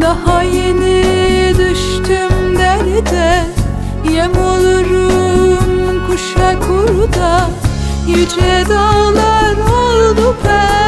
Daha yeni düştüm derde Yem olurum kuşa kurda. Yüce dağlar oldu perde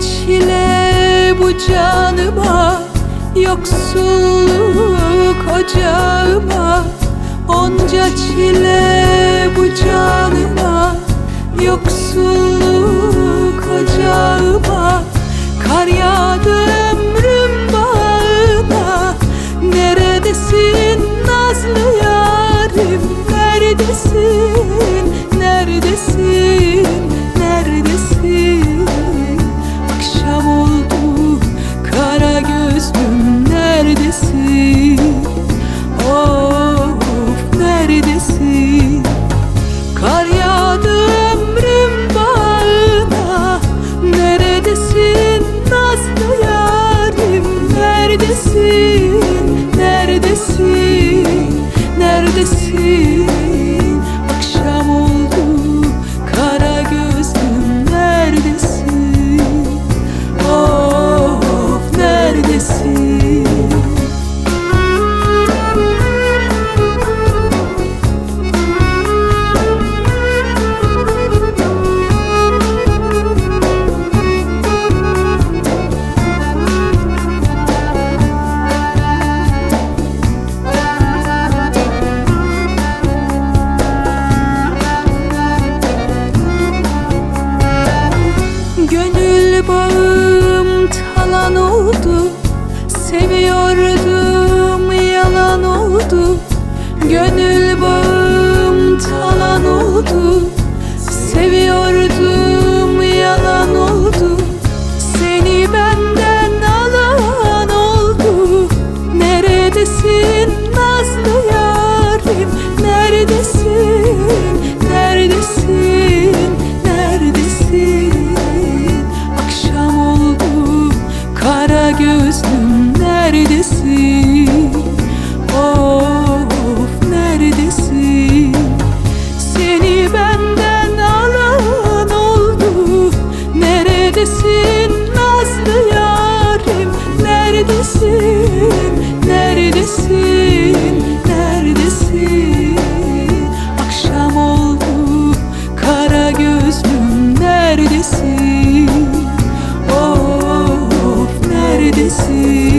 çile bu canıma Yoksulluk ocağıma Onca çile bu canıma Yoksulluk oldu. Seviyorum. see.